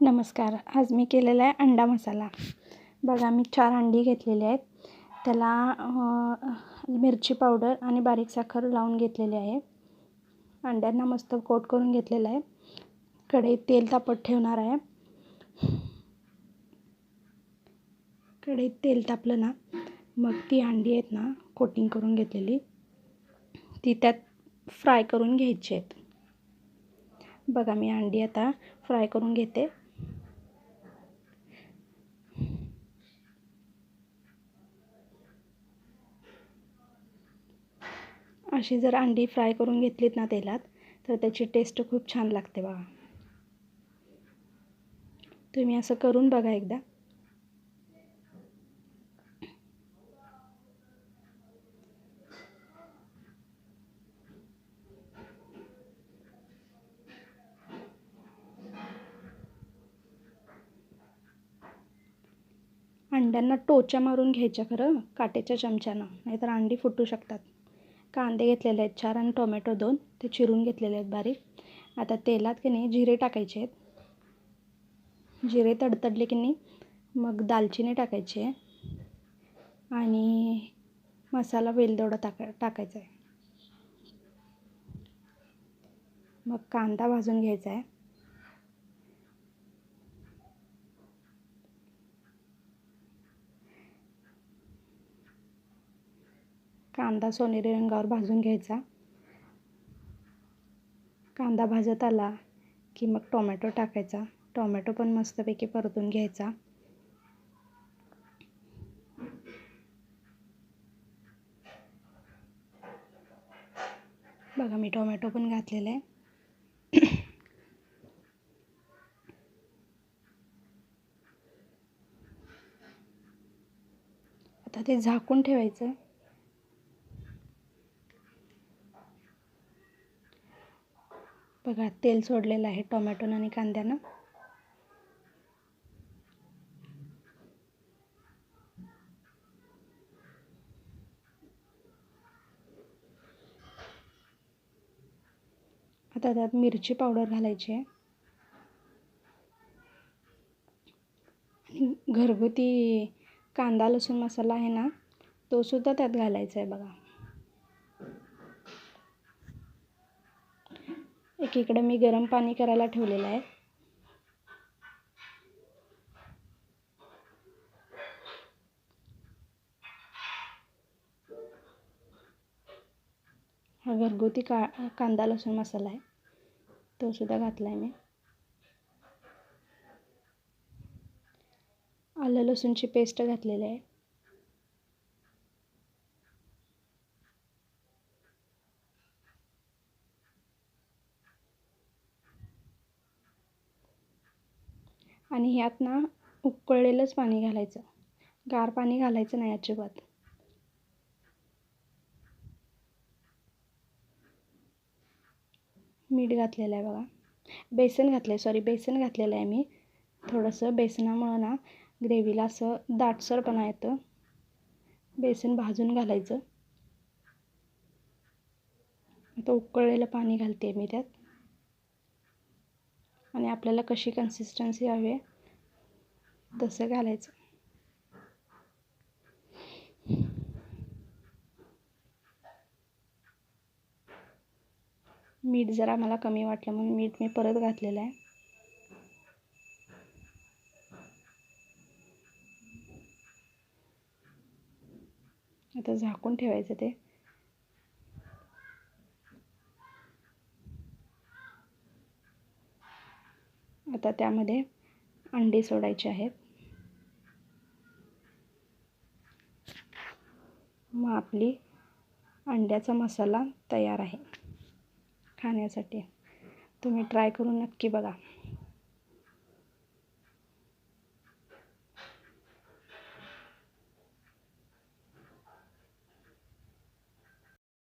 नमस्कार. आज मी केलेला आहे अंडा मसाला. बघा मी चार अंडी घेतलेली आहेत. त्याला मिरची पावडर आणि बारीक साखर लावून घेतलेली आहे. अंड्यांना मस्त कोट करून घेतलेलं आहे. कढईत तेल तापत ठेवणार आहे. कढईत तेल तापलं ना मग ती अंडी आहेत ना कोटिंग करून घेतलेली. ती त्यात फ्राय करून घ्यायची आहेत. बघा मी अंडी आता फ्राय करून घेते. अशी जर अंडी फ्राय करून घेतलीत ना तेलात तर त्याची टेस्ट खूप छान लागते बघा. तुम्ही असं करून बघा एकदा. अंड्यांना टोच्या मारून घ्यायच्या खरं काटेच्या चमच्यानं नाहीतर अंडी फुटू शकतात. कांदे घेतलेले आहेत चार आणि टोमॅटो दोन. ते चिरून घेतलेले आहेत बारीक. आता तेलात की नाही जिरे टाकायचे आहेत. जिरे तडतडले की नाही मग दालचिनी टाकायची आहे. आणि मसाला वेलदोडा टाका टाकायचा आहे. मग कांदा भाजून घ्यायचा आहे. कांदा सोनेरी रंगावर भाजून घ्यायचा. कांदा भाजत आला की मग टोमॅटो टाकायचा. टोमॅटो पण मस्तपैकी परतून घ्यायचा. बघा मी टोमॅटो पण घातलेला. आहे आता ते झाकून ठेवायचं. बघा तेल सोडलेलं आहे टोमॅटोनं आणि कांद्यानं. आता त्यात मिरची पावडर घालायची आहे. आणि घरगुती कांदा लसूण मसाला आहे ना तो सुद्धा त्यात घालायचा आहे बघा. एकीकडे मी गरम पाणी करायला ठेवलेलं आहे. हा घरगुती का कांदा लसूण मसाला आहे. तो सुद्धा घातला आहे मी. आलं लसूणची पेस्ट घातलेली आहे. आणि ह्यात ना उकळलेलंच पाणी घालायचं. गार पाणी घालायचं नाही अजिबात. मीठ घातलेलं आहे बघा. बेसन घातलं आहे सॉरी बेसन घातलेलं आहे मी. थोडंसं बेसनामुळं ना ग्रेव्हीला असं दाटसरपणा येतं. बेसन भाजून घालायचं. आता उकळलेलं पाणी घालते मी त्यात. आणि आपल्याला कशी कन्सिस्टन्सी हवी तसं घालायचं. मीठ जरा मला कमी वाटलं म्हणून मीठ मी परत घातलेलं आहे. आता झाकून ठेवायचं ते. आता त्यामध्ये अंडी सोडायची आहेत. मग आपली अंड्याचा मसाला तयार आहे खाण्यासाठी. तुम्ही ट्राय करून नक्की बघा.